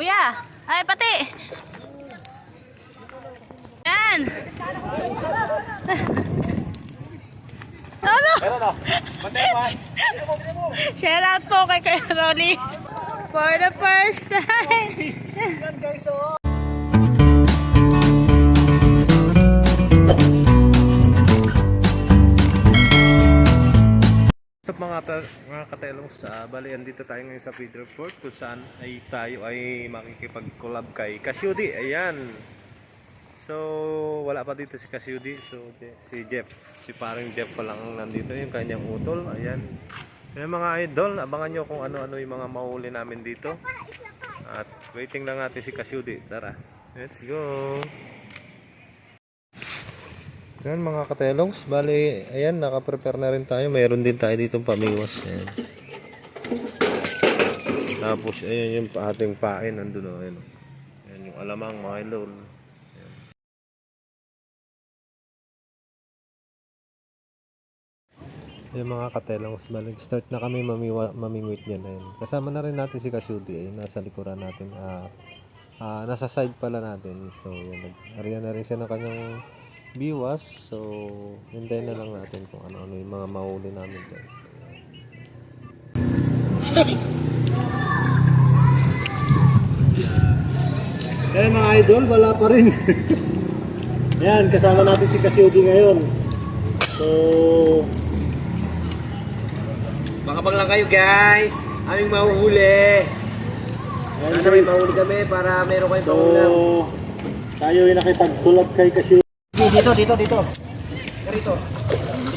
Kuya, ay pati. Yan. ano? Pantay mo. Shout out po kay Kuya Rolly. For the first time. Yan guys, oh. Mga, ta- mga katelong sa bali andito tayo ngayon sa Feeder Fort kung saan ay tayo ay makikipag-collab kay Kasyudi. Ayan. So wala pa dito si Kasyudi. So si Jeff si parang Jeff pa lang ang nandito. Yung kanyang utol. Ayan. Ayan mga idol abangan nyo kung ano-ano yung mga mahuli namin dito. At waiting lang natin si Kasyudi. Tara. Let's go yan mga katelongs, bali, ayan, naka-prepare na rin tayo. Mayroon din tayo dito pamiwas. Ayan. Tapos, ayan yung ating pain, nandun o, ayan. o. Ayan yung alamang, mga idol. Ayan. Ayan mga katelongs, bali, start na kami mamiwa, mamingwit niyan. Ayan. Kasama na rin natin si Kasyudi, ayan, nasa likuran natin. Ah, ah, nasa side pala natin. So, yan, nag-ariyan na rin siya ng kanyang biwas. So, hintayin na lang natin kung ano-ano yung mga mahuli namin guys. Eh mga idol, wala pa rin. Yan, kasama natin si Kasyudi ngayon. So, Makapag lang kayo guys. Aming mahuhuli. yan Sana may mahuli kami para meron kayong So, pangulam. tayo yung nakipag-collab kay Kasyudi. Dito, dito, dito. Dito.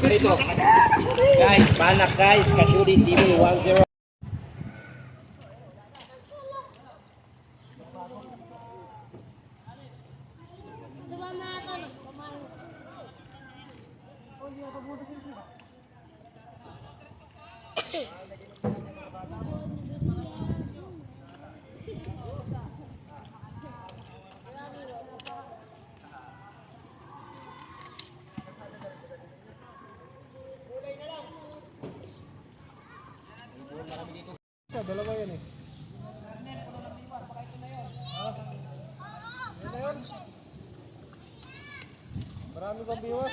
Dito. Guys, panak guys. Kashuri TV 10. Dalawa yan eh. Marami kang biwas.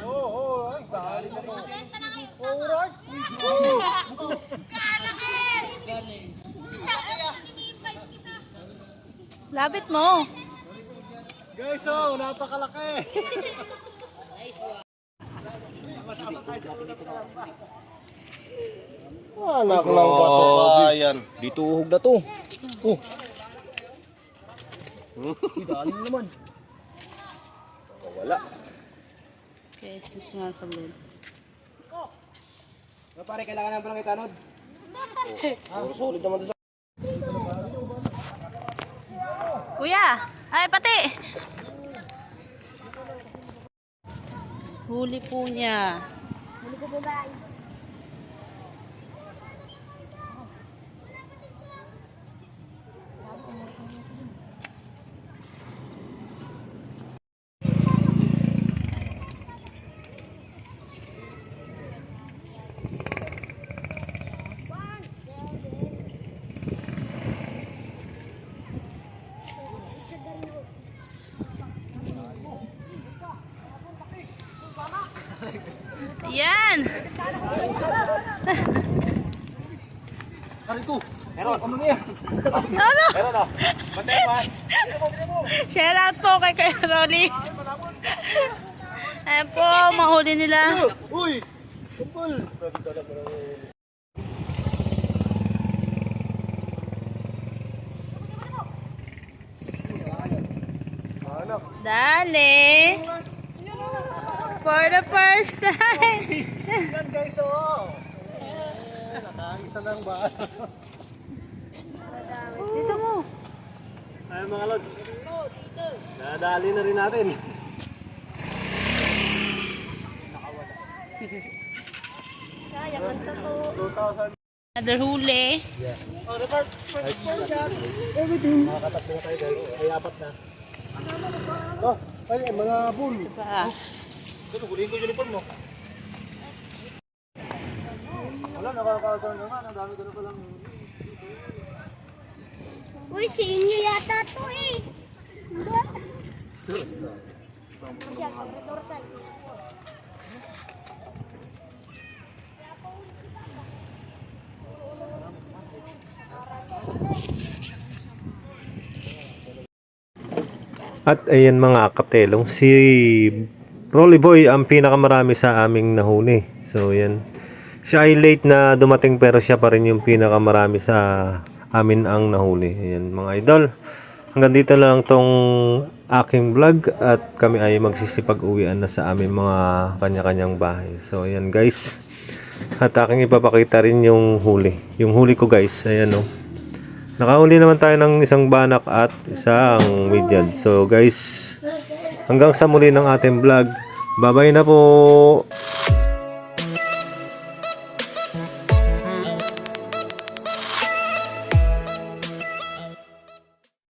Oo, oo, ay, dahil na rin. Alright. Labit mo. Guys, oh, napakalaki. Anak ng bato kayan. Dito uhog na to. Oh. Uy, dalim naman. Wala. Okay, excuse nga sa loob. Mga pare, kailangan na ba ng itanod? Oh, solid naman sa Kuya, ay pati. Huli po niya. Yan. Ari ko. Meron. Ano niya? Ano? Meron. Pantay mo. Shout out po kay Kuya Rolly. Ayan po, mahuli nila. Uy! Kumpul! Anak. Dali. For the first time. Yan guys, oh! Nakaisa lang ba? Dito mo. Ay mga lods. Nadali na rin natin. Kaya, kanta po. 2,000 Another huli. Makakatatlo na tayo guys. Ay, apat na. Oh, ay, mga bull. Pa. Ito, huliin ko yung uniform mo. Wala, nakakasama naman. Ang dami ko na palang. Uy, sa inyo yata to eh. Hindi. Siya, dorsal. At ayan mga katelong, si Rolly Boy ang pinakamarami sa aming nahuli. So yan. Siya ay late na dumating pero siya pa rin yung pinakamarami sa amin ang nahuli. Ayan mga idol. Hanggang dito lang tong aking vlog at kami ay magsisipag uwian na sa aming mga kanya-kanyang bahay. So ayan guys. At aking ipapakita rin yung huli. Yung huli ko guys, ayan oh. Nakahuli naman tayo ng isang banak at isang midyad. So guys, hanggang sa muli ng ating vlog. Bye-bye na po.